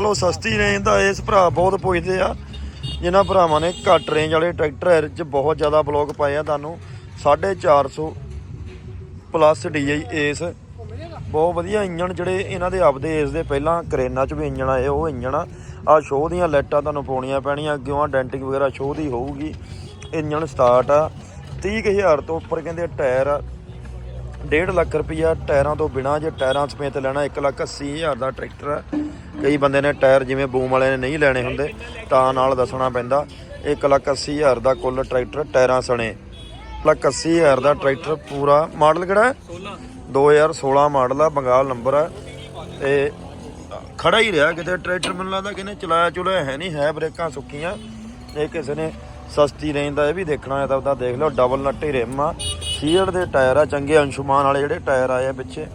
ਚਲੋ ਸਸਤੀ ਰੇਂਜ ਦਾ ਇਸ ਭਰਾ ਬਹੁਤ ਪੁੱਛਦੇ ਆ। ਜਿਨ੍ਹਾਂ ਭਰਾਵਾਂ ਨੇ ਘੱਟ ਰੇਂਜ ਵਾਲੇ ਟਰੈਕਟਰ ਚ ਬਹੁਤ ਜ਼ਿਆਦਾ ਬਲੌਗ ਪਾਏ ਆ ਤੁਹਾਨੂੰ। 450 ਪਲੱਸ ਡੀਆਈ ਏਸ ਬਹੁਤ ਵਧੀਆ ਇੰਜਣ ਜਿਹੜੇ ਇਹਨਾਂ ਦੇ ਆਪਦੇ ਏਸ ਦੇ ਪਹਿਲਾਂ ਕਰੇਨਾ ਚ ਵੀ ਇੰਜਣ ਆਏ, ਉਹ ਇੰਜਣ ਆ। ਆ ਸ਼ੋਅ ਦੀਆਂ ਲਾਈਟਾਂ ਤੁਹਾਨੂੰ ਪਾਉਣੀਆਂ ਪੈਣੀਆਂ, ਅੱਗਿਓਂ ਡੈਂਟਿੰਗ ਵਗੈਰਾ ਸ਼ੋਅ ਦੀ ਹੋਊਗੀ। ਇੰਜਣ ਸਟਾਰਟ ਆ। 30000 ਤੋਂ ਉੱਪਰ ਕਹਿੰਦੇ ਟਾਇਰ ਆ। 1.5 ਲੱਖ ਰੁਪਈਆ ਟਾਇਰਾਂ ਤੋਂ ਬਿਨਾ ਜੇ ਟਾਇਰਾਂ ਸਮੇਤ ਲੈਣਾ 1 ਲੱਖ 80 ਹਜ਼ਾਰ ਦਾ ਟਰੈਕਟਰ ਆ। ਕਈ ਬੰਦੇ ਨੇ ਟਾਇਰ ਜਿਵੇਂ ਬੂਮ ਵਾਲੇ ਨੇ ਨਹੀਂ ਲੈਣੇ ਹੁੰਦੇ ਤਾਂ ਨਾਲ ਦੱਸਣਾ ਪੈਂਦਾ 1 ਲੱਖ 80 ਹਜ਼ਾਰ ਦਾ ਕੁੱਲ ਟਰੈਕਟਰ ਟਾਇਰਾਂ ਸਣੇ। ਲੱਖ 80 ਹਜ਼ਾਰ ਦਾ ਟਰੈਕਟਰ ਪੂਰਾ ਮਾਡਲ ਕਿਹੜਾ ਹੈ? 2016 ਮਾਡਲ ਆ ਬੰਗਾਲ ਨੰਬਰ ਆ। ਤੇ ਖੜਾ ਹੀ ਰਿਹਾ ਕਿਤੇ ਟਰੈਕਟਰ ਮੈਨੂੰ ਲੱਗਦਾ ਕਿਨੇ ਚਲਾਇਆ ਚੁਲਾਇਆ ਹੈ ਨਹੀਂ ਹੈ ਬ੍ਰੇਕਾਂ ਸੁੱਕੀਆਂ। ਇਹ ਕਿਸੇ ਨੇ ਸਸਤੀ ਰੇਂਜ ਦਾ ਇਹ ਵੀ ਦੇਖਣਾ ਹੈ ਤਾਂ ਉਹਦਾ ਦੇਖ ਲਓ ਡਬਲ ਨੱਟੀ ਰਿਮ ਆ। ਸੀਅਰ ਦੇ ਟਾਇਰ ਆ ਚੰਗੇ ਅੰਸ਼ੁਮਾਨ ਵਾਲੇ ਜਿਹੜੇ ਟਾਇਰ ਆਏ ਆ ਪਿੱਛੇ।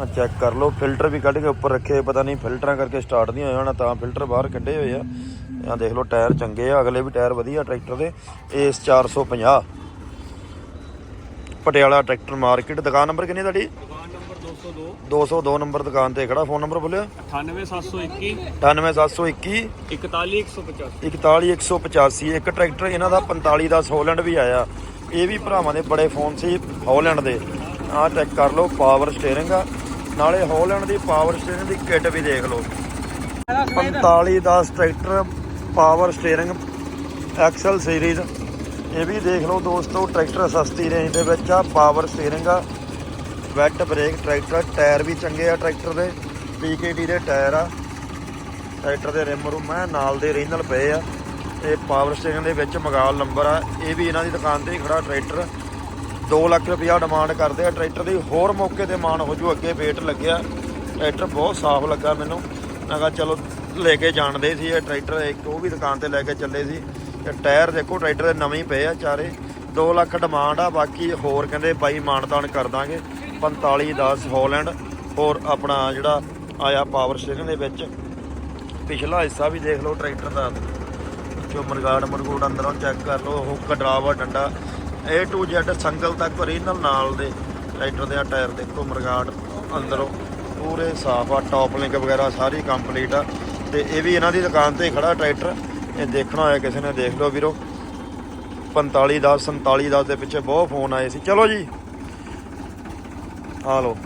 ਆ ਚੈੱਕ ਕਰ ਲਓ ਫਿਲਟਰ ਵੀ ਕੱਢ ਕੇ ਉੱਪਰ ਰੱਖੇ ਪਤਾ ਨਹੀਂ ਫਿਲਟਰਾਂ ਕਰਕੇ ਸਟਾਰਟ ਨਹੀਂ ਹੋਇਆ ਹੋਣਾ ਤਾਂ ਫਿਲਟਰ ਬਾਹਰ ਕੱਢੇ ਹੋਏ ਆ। ਆ ਦੇਖ ਲਓ ਟਾਇਰ ਚੰਗੇ ਆ ਅਗਲੇ ਵੀ ਟਾਇਰ ਵਧੀਆ ਟਰੈਕਟਰ ਦੇ ਏਸ 450 ਪਟਿਆਲਾ ਟਰੈਕਟਰ ਮਾਰਕੀਟ ਦੁਕਾਨ ਨੰਬਰ ਕਿੰਨੀ ਤੁਹਾਡੀ? ਦੁਕਾਨ ਨੰਬਰ 202 202 ਨੰਬਰ ਦੁਕਾਨ ਤੇ ਖੜਾ ਫੋਨ ਨੰਬਰ ਬੋਲਿਓ। 98721 98721 41185 41185 ਇੱਕ ਟਰੈਕਟਰ ਇਹਨਾਂ ਦਾ 45 ਦਾ ਹੋਲੈਂਡ ਵੀ ਆਇਆ। ਇਹ ਵੀ ਭਰਾਵਾਂ ਦੇ ਬੜੇ ਫੋਨ ਸੀ ਹੋਲੈਂਡ ਦੇ। ਆਹ ਚੈੱਕ ਕਰ ਲਓ ਪਾਵਰ ਸਟੀਅਰਿੰਗ ਆ। ਨਾਲੇ ਹੋਲੈਂਡ ਦੀ ਪਾਵਰ ਸਟੀਅਰਿੰਗ ਦੀ ਕਿੱਟ ਵੀ ਦੇਖ ਲਓ। 45 ਦਾ tractor power steering axle series ਇਹ ਵੀ ਦੇਖ ਲਓ ਦੋਸਤੋ, ਟਰੈਕਟਰ ਸਸਤੀ ਰੇਂਜ ਦੇ ਵਿੱਚ ਆ ਪਾਵਰ ਸਟੀਅਰਿੰਗ ਆ ਵੈਟ ਬ੍ਰੇਕ ਟਰੈਕਟਰ ਟਾਇਰ ਵੀ ਚੰਗੇ ਆ ਟਰੈਕਟਰ ਦੇ ਪੀਕੇਟੀ ਦੇ ਟਾਇਰ ਆ, ਟਰੈਕਟਰ ਦੇ ਰਿਮ ਰੂਮ ਹੈ ਨਾਲ ਦੇ ਰੀਜਨਲ ਪਏ ਆ, ਇਹ ਪਾਵਰ ਸਟੇਸ਼ਨ ਦੇ ਵਿੱਚ ਮਗਾਲ ਨੰਬਰ ਆ, ਇਹ ਵੀ ਇਹਨਾਂ ਦੀ ਦੁਕਾਨ ਤੇ ਹੀ ਖੜਾ ਟਰੈਕਟਰ। 2 ਲੱਖ ਰੁਪਇਆ ਡਿਮਾਂਡ ਕਰਦੇ ਆ। ਟਰੈਕਟਰ ਦੀ ਹੋਰ ਮੌਕੇ ਤੇ ਮਾਨ ਹੋ ਜੂ, ਅੱਗੇ ਵੇਟ ਲੱਗਿਆ। ਟਰੈਕਟਰ ਬਹੁਤ ਸਾਫ਼ ਲੱਗਾ ਮੈਨੂੰ। ਮੈਂ ਕਿਹਾ ਚਲੋ ਲੈ ਕੇ ਜਾਣਦੇ ਸੀ ਇਹ ਟਰੈਕਟਰ, ਇੱਕ ਉਹ ਵੀ ਦੁਕਾਨ ਤੇ ਲੈ ਕੇ ਚੱਲੇ ਸੀ। ਤੇ ਟਾਇਰ ਦੇਖੋ, ਟਰੈਕਟਰ ਦੇ ਨਵੇਂ ਹੀ ਪਏ ਆ ਚਾਰੇ। 2 ਲੱਖ ਡਿਮਾਂਡ ਆ, ਬਾਕੀ ਹੋਰ ਕਹਿੰਦੇ ਬਾਈ ਮਾਨਤਾਨ ਕਰ ਦਾਂਗੇ। 45 10 ਹਾਲੈਂਡ ਹੋਰ ਆਪਣਾ ਜਿਹੜਾ ਆਇਆ ਪਾਵਰ ਸਟੇਸ਼ਨ ਦੇ ਵਿੱਚ। ਪਿਛਲਾ ਹਿੱਸਾ ਵੀ ਦੇਖ ਲਓ ਟਰੈਕਟਰ ਦਾ। ਜੋ ਮਰਗਾੜ ਮਰਗੂੜ ਅੰਦਰੋਂ ਚੈੱਕ ਕਰ ਲਓ ਉਹ ਕਡਰਾਵਾ ਡੰਡਾ। A to Z ਸੰਗਲ ਤੱਕ ਓਰੀਜਨਲ ਨਾਲ ਦੇ ਟਰੈਕਟਰ ਦੇ ਆ, ਟਾਇਰ ਦੇਖੋ ਮਰਗਾੜ ਅੰਦਰੋਂ, ਪੂਰੇ ਸਾਫ਼ ਆ ਟੌਪ ਲਿੰਕ ਵਗੈਰਾ ਸਾਰੀ ਕੰਪਲੀਟ ਆ। ਤੇ ਇਹ ਵੀ ਇਹਨਾਂ ਦੀ ਦੁਕਾਨ ਤੇ ਹੀ ਖੜਾ ਟਰੈਕਟਰ, ਇਹ ਦੇਖਣਾ ਹੋਇਆ ਕਿਸੇ ਨੇ ਦੇਖ ਲਓ ਵੀਰੋ। 45 10 47 10 ਦੇ ਪਿੱਛੇ ਬਹੁਤ ਫੋਨ ਆਏ ਸੀ। ਚਲੋ ਜੀ, ਆ ਲਓ।